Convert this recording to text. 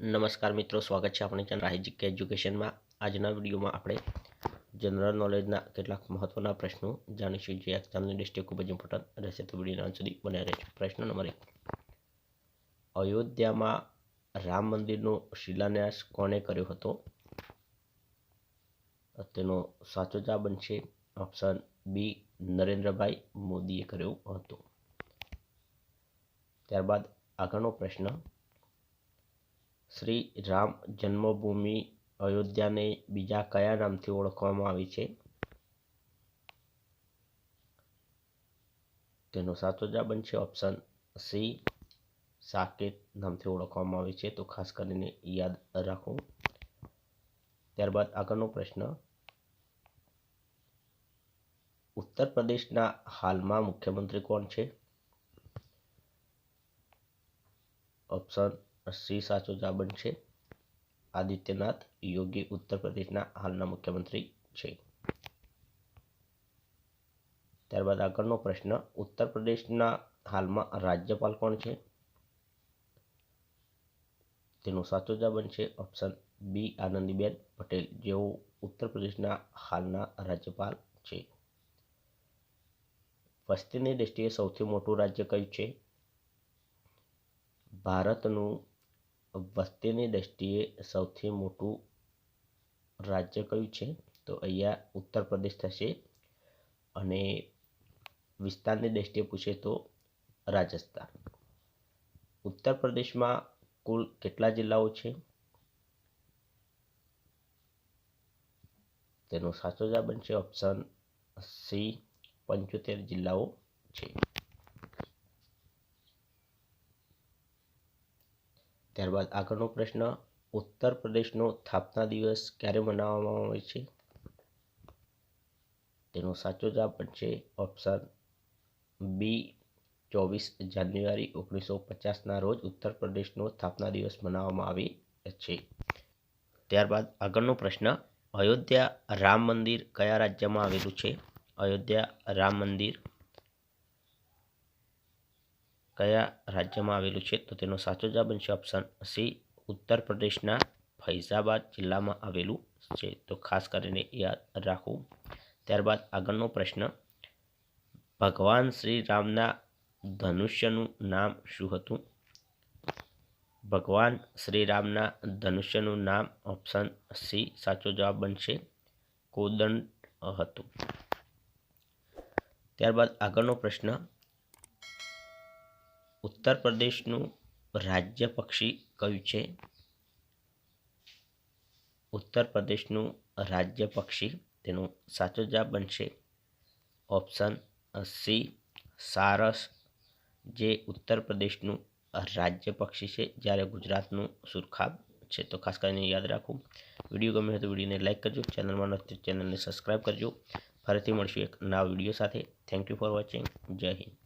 નમસ્કાર મિત્રો, સ્વાગત છે આપણી ચેનલ હાઈજીક એજ્યુકેશનમાં આજના વિડીયોમાં આપણે જનરલ નોલેજના કેટલાક મહત્ત્વના પ્રશ્નો જાણીશું, જે એક્ઝામની દ્રષ્ટિએ ખૂબ જ ઇમ્પોર્ટન્ટ રહેશે. તો વિડીયોના સુધી બન્યા રહેશે પ્રશ્ન નંબર એક. અયોધ્યામાં રામ મંદિરનો શિલાન્યાસ કોણે કર્યો હતો? તેનો સાચો જવાબ બનશે ઓપ્શન બી નરેન્દ્રભાઈ મોદીએ કર્યો હતો. ત્યારબાદ આગળનો પ્રશ્ન શ્રી રામ જન્મભૂમિ અયોધ્યાને બીજા કયા નામથી ઓળખવામાં આવે છે? તેનો સાચો જવાબ બનશે ઓપ્શન સી સાકેત નામથી ઓળખવામાં આવે છે. તો ખાસ કરીને યાદ રાખો. ત્યારબાદ આગળનો પ્રશ્ન. ઉત્તર પ્રદેશના હાલમાં મુખ્યમંત્રી કોણ છે? ઓપ્શન સી સાચો જવાબ બનશે આદિત્યનાથ યોગી ઉત્તર પ્રદેશના હાલના મુખ્યમંત્રી છે. ત્યારબાદ આગળનો પ્રશ્ન, ઉત્તર પ્રદેશના હાલમાં રાજ્યપાલ કોણ છે? તેનો સાચો જવાબ બનશે ઓપ્શન બી, આનંદીબેન પટેલ, જેઓ ઉત્તર પ્રદેશના હાલના રાજ્યપાલ છે. વસ્તીની દ્રષ્ટિએ સૌથી મોટું રાજ્ય કયું છે? ભારતનું વસ્તીની દ્રષ્ટિએ સૌથી મોટું રાજ્ય કયું છે? તો અહીંયા ઉત્તર પ્રદેશ થશે અને વિસ્તારની દ્રષ્ટિએ પૂછે તો રાજસ્થાન. ઉત્તર પ્રદેશમાં કુલ કેટલા જિલ્લાઓ છે? તેનો સાચો જવાબ બનશે ઓપ્શન સી, પંચોતેર જિલ્લાઓ છે. ત્યારબાદ આગળનો પ્રશ્ન, ઉત્તર પ્રદેશનો સ્થાપના દિવસ ક્યારે મનાવવામાં આવે છે? તેનો સાચો જવાબ બનશે ઓપ્શન બી ચોવીસ જાન્યુઆરી ઓગણીસો પચાસના રોજ ઉત્તર પ્રદેશનો સ્થાપના દિવસ મનાવવામાં આવે છે. ત્યારબાદ આગળનો પ્રશ્ન, અયોધ્યા રામ મંદિર કયા રાજ્યમાં આવેલું છે? અયોધ્યા રામ મંદિર કયા રાજ્યમાં આવેલું છે? તો તેનો સાચો જવાબ બનશે ઓપ્શન સી, ઉત્તર પ્રદેશના ફૈઝાબાદ જિલ્લામાં આવેલું છે. તો ખાસ કરીને યાદ રાખવું ત્યારબાદ આગળનો પ્રશ્ન, ભગવાન શ્રી રામના ધનુષ્યનું નામ શું હતું? ભગવાન શ્રી રામના ધનુષ્યનું નામ ઓપ્શન સી સાચો જવાબ બનશે. કોદંડ હતું. ત્યારબાદ આગળનો પ્રશ્ન ઉત્તર પ્રદેશનું રાજ્ય પક્ષી કયું છે? ઉત્તર પ્રદેશનું રાજ્ય પક્ષી તેનો સાચો જવાબ બનશે ઓપ્શન સી, સારસ, જે ઉત્તર પ્રદેશનું રાજ્ય પક્ષી છે, જ્યારે ગુજરાતનું સુરખાબ છે. તો ખાસ કરીને યાદ રાખવું, વીડિયો ગમે તો વિડીયોને લાઇક કરજો, ચેનલમાં નથી ચેનલને સબસ્ક્રાઈબ કરજો. ફરીથી મળશું એક નવા વીડિયો સાથે. થેન્ક યુ ફોર વોચિંગ જય હિન્દ.